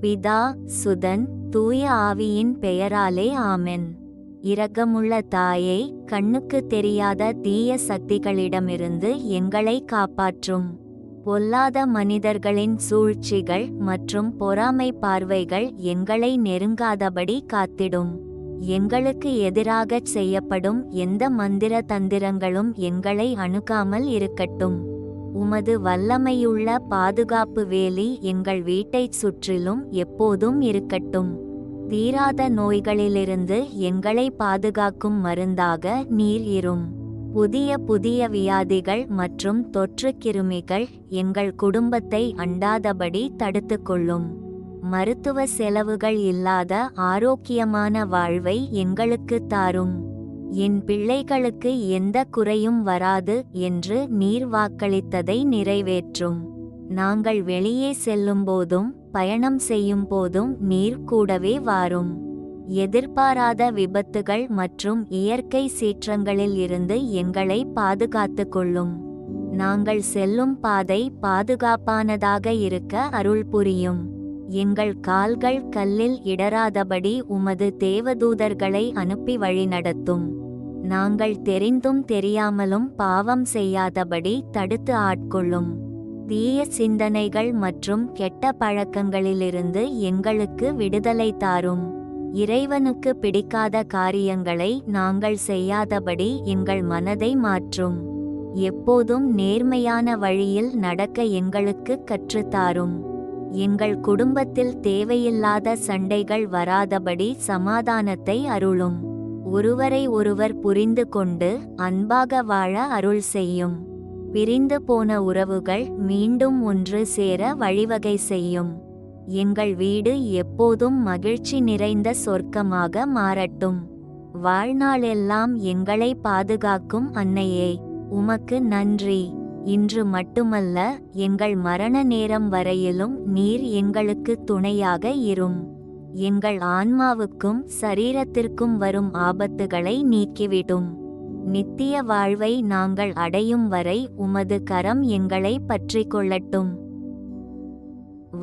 பிதா சுதன் தூய ஆவியின் பெயராலே ஆமென். இரக்கமுள்ள தாயை கண்ணுக்கு தெரியாத தீய சக்திகளிடமிருந்து எங்களை காப்பாற்றும். பொல்லாத மனிதர்களின் சூழ்ச்சிகள் மற்றும் பொறாமை பார்வைகள் எங்களை நெருங்காதபடி காத்திடும். எங்களுக்கு எதிராகச் செய்யப்படும் எந்த மந்திர தந்திரங்களும் எங்களை அணுகாமல் இருக்கட்டும். உமது வல்லமையுள்ள பாதுகாப்பு வேலி எங்கள் வீட்டைச் சுற்றிலும் எப்போதும் இருக்கட்டும். தீராத நோய்களிலிருந்து எங்களை பாதுகாக்கும் மருந்தாக நீர் இரும். புதிய புதிய வியாதிகள் மற்றும் தொற்று கிருமிகள் எங்கள் குடும்பத்தை அண்டாதபடி தடுத்துக்கொள்ளும். மருத்துவ செலவுகள் இல்லாத ஆரோக்கியமான வாழ்வை எங்களுக்கு தாரும். என் பிள்ளைகளுக்கு எந்த குறையும் வராது என்று நீர் வாக்களித்ததை நிறைவேற்றும். நாங்கள் வெளியே செல்லும்போதும் பயணம் செய்யும் போதும் நீர் கூடவே வாரும். எதிர்பாராத விபத்துகள் மற்றும் இயற்கை சீற்றங்களில் இருந்து எங்களை பாதுகாத்துக் கொள்ளும். நாங்கள் செல்லும் பாதை பாதுகாப்பானதாக இருக்க அருள் புரியும். எங்கள் கால்கள் கல்லில் இடராதபடி உமது தேவதூதர்களை அனுப்பி வழிநடத்தும். நாங்கள் தெரிந்தும் தெரியாமலும் பாவம் செய்யாதபடி தடுத்து ஆட்கொள்ளும். தீய சிந்தனைகள் மற்றும் கெட்ட பழக்கங்களிலிருந்து எங்களுக்கு விடுதலை தாரும். இறைவனுக்கு பிடிக்காத காரியங்களை நாங்கள் செய்யாதபடி எங்கள் மனதை மாற்றும். எப்போதும் நேர்மையான வழியில் நடக்க எங்களுக்கு கற்றுத்தாரும் எங்கள் குடும்பத்தில் தேவையில்லாத சண்டைகள் வராதபடி சமாதானத்தை அருளும். ஒருவரை ஒருவர் புரிந்து கொண்டு அன்பாக வாழ அருள் செய்யும். பிரிந்து போன உறவுகள் மீண்டும் ஒன்று சேர வழிவகை செய்யும். எங்கள் வீடு எப்போதும் மகிழ்ச்சி நிறைந்த சொர்க்கமாக மாறட்டும். வாழ்நாளெல்லாம் எங்களை பாதுகாக்கும் அன்னையே உமக்கு நன்றி. இன்று மட்டுமல்ல எங்கள் மரண நேரம் வரையிலும் நீர் எங்களுக்கு துணையாக இரும். எங்கள் ஆன்மாவுக்கும் சரீரத்திற்கும் வரும் ஆபத்துகளை நீக்கிவிடும். நித்திய வாழ்வை நாங்கள் அடையும் வரை உமது கரம் எங்களை பற்றி கொள்ளட்டும்.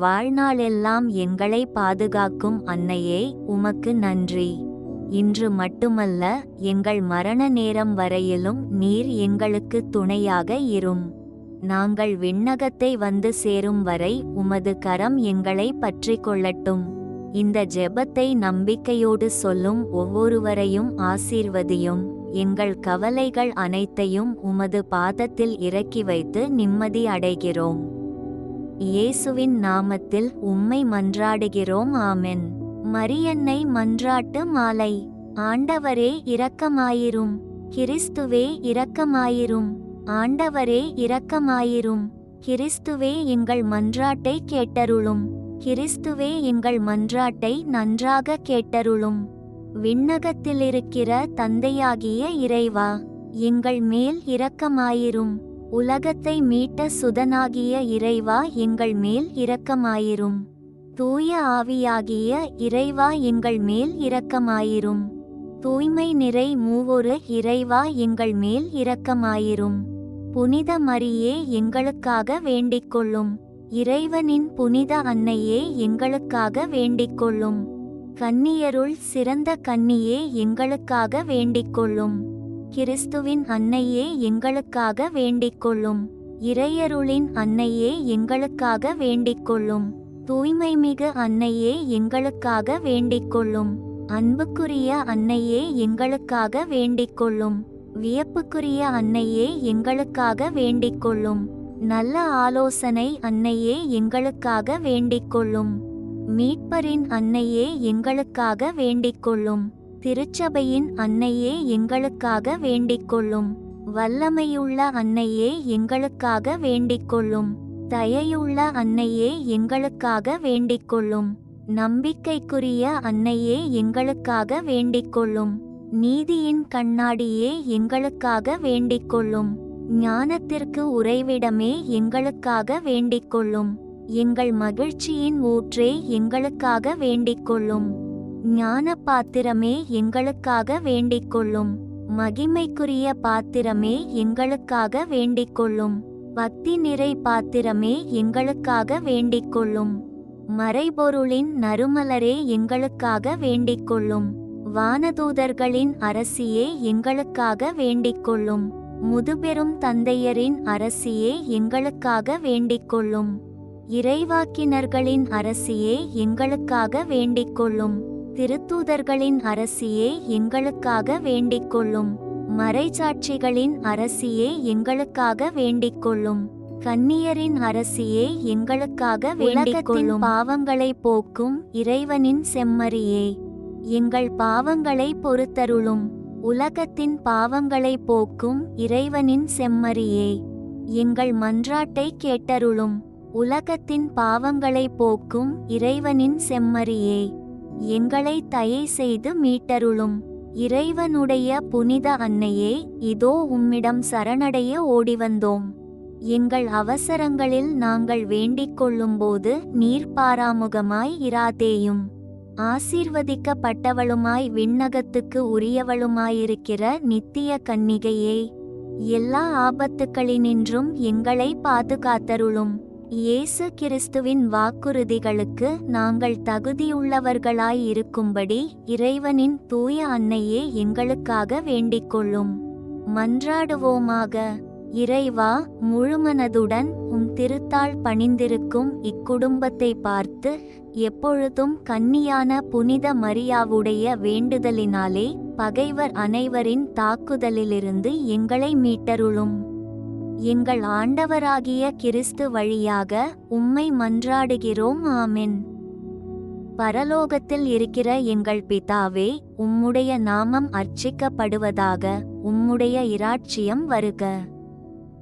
வாழ்நாளெல்லாம் எங்களை பாதுகாக்கும் அன்னையே உமக்கு நன்றி. இன்று மட்டுமல்ல எங்கள் மரண நேரம் வரையிலும் நீர் எங்களுக்கு துணையாக இரும். நாங்கள் விண்ணகத்தை வந்து சேரும் வரை உமது கரம் எங்களை பற்றிக் கொள்ளட்டும். இந்த ஜெபத்தை நம்பிக்கையோடு சொல்லும் ஒவ்வொருவரையும் ஆசீர்வதியும். எங்கள் கவலைகள் அனைத்தையும் உமது பாதத்தில் இறக்கி வைத்து நிம்மதி அடைகிறோம். இயேசுவின் நாமத்தில் உம்மை மன்றாடுகிறோம். ஆமென். மரியன்னை மன்றாட்டு மாலை. ஆண்டவரே இரக்கமாயிரும். கிறிஸ்துவே இரக்கமாயிரும். ஆண்டவரே இரக்கமாயிரும். கிறிஸ்துவே எங்கள் மன்றாட்டை கேட்டருளும். கிறிஸ்துவே எங்கள் மன்றாட்டை நன்றாக கேட்டருளும். விண்ணகத்திலிருக்கிற தந்தையாகிய இறைவா எங்கள் மேல் இரக்கமாயிரும். உலகத்தை மீட்ட சுதனாகிய இறைவா எங்கள் மேல் இரக்கமாயிரும். தூய ஆவியாகிய இறைவா எங்கள் மேல் இரக்கமாயிரும். தூய்மை நிறை மூவொரு இறைவா எங்கள் மேல் இரக்கமாயிரும். புனித மரியே எங்களுக்காக வேண்டிக்கொள்ளும். இறைவனின் புனித அன்னையே எங்களுக்காக வேண்டிக்கொள்ளும். கன்னியருள் சிறந்த கன்னியே எங்களுக்காக வேண்டிக்கொள்ளும். கிறிஸ்துவின் அன்னையே எங்களுக்காக வேண்டிக்கொள்ளும். இறையருளின் அன்னையே எங்களுக்காக வேண்டிக்கொள்ளும். தூய்மைமிகு அன்னையே எங்களுக்காக வேண்டிக்கொள்ளும். அன்புக்குரிய அன்னையே எங்களுக்காக வேண்டிக்கொள்ளும். வியப்புக்குரிய அன்னையே எங்களுக்காக வேண்டிக்கொள்ளும். நல்ல ஆலோசனை அன்னையே எங்களுக்காக வேண்டிக்கொள்ளும். மீட்பரின் அன்னையே எங்களுக்காக வேண்டிக்கொள்ளும். திருச்சபையின் அன்னையே எங்களுக்காக வேண்டிக்கொள்ளும். வல்லமையுள்ள அன்னையே எங்களுக்காக வேண்டிக்கொள்ளும். தயையுள்ள அன்னையே எங்களுக்காக வேண்டிக்கொள்ளும். நம்பிக்கைக்குரிய அன்னையே எங்களுக்காக வேண்டிக்கொள்ளும். நீதியின் கண்ணாடியே எங்களுக்காக வேண்டிக்கொள்ளும். ஞானத்திற்கு உறைவிடமே எங்களுக்காக வேண்டிக்கொள்ளும். எங்கள் மகிழ்ச்சியின் ஊற்றே எங்களுக்காக வேண்டிக்கொள்ளும். ஞான பாத்திரமே எங்களுக்காக வேண்டிக்கொள்ளும். மகிமைக்குரிய பாத்திரமே எங்களுக்காக வேண்டிக்கொள்ளும். பக்தி நிறை பாத்திரமே எங்களுக்காக வேண்டிக்கொள்ளும். மறைபொருளின் நறுமலரே எங்களுக்காக வேண்டிக்கொள்ளும். வானதூதர்களின் அரசியே எங்களுக்காக வேண்டிக்கொள்ளும். முதுபெரும் தந்தையரின் அரசியே எங்களுக்காக வேண்டிக்கொள்ளும். இறைவாக்கினர்களின் அரசியே எங்களுக்காக வேண்டிக்கொள்ளும். திருத்தூதர்களின் அரசியே எங்களுக்காக வேண்டிக்கொள்ளும். மறைச்சாட்சிகளின் அரசியே எங்களுக்காக வேண்டிக்கொள்ளும். கன்னியரின் அரசியே எங்களுக்காக வேண்டிக்கொள்ளும். பாவங்களை போக்கும் இறைவனின் செம்மறியே. எங்கள் பாவங்களை பொறுத்தருளும். உலகத்தின் பாவங்களை போக்கும் இறைவனின் செம்மறியே. எங்கள் மன்றாட்டை கேட்டருளும். உலகத்தின் பாவங்களை போக்கும் இறைவனின் செம்மறியே. எங்களை தயை செய்து மீட்டருளும். இறைவனுடைய புனித அன்னையே இதோ உம்மிடம் சரணடைய ஓடிவந்தோம். எங்கள் அவசரங்களில் நாங்கள் வேண்டிக் கொள்ளும்போது நீர் பாராமுகமாய் இராதேயும். ஆசீர்வதிக்கப்பட்டவளுமாய் விண்ணகத்துக்கு உரியவளுமாயிருக்கிற நித்திய கன்னிகையே எல்லா ஆபத்துக்களினின்றும் எங்களை பாதுகாத்தருளும். இயேசு கிறிஸ்துவின் வாக்குறுதிகளுக்கு நாங்கள் தகுதியுள்ளவர்களாய் இருக்கும்படி இறைவனின் தூய அன்னையே எங்களுக்காக வேண்டிக் கொள்ளும் மன்றாடுவோமாக. இறைவா முழுமனதுடன் உம் திருத்தாள் பணிந்திருக்கும் இக்குடும்பத்தை பார்த்து எப்பொழுதும் கன்னியான புனித மரியாவுடைய வேண்டுதலினாலே பகைவர் அனைவரின் தாக்குதலிலிருந்து எங்களை மீட்டருளும். எங்கள் ஆண்டவராகிய கிறிஸ்து வழியாக உம்மை மன்றாடுகிறோம். ஆமென். பரலோகத்தில் இருக்கிற எங்கள் பிதாவே உம்முடைய நாமம் அர்ச்சிக்கப்படுவதாக உம்முடைய இராட்சியம் வருக.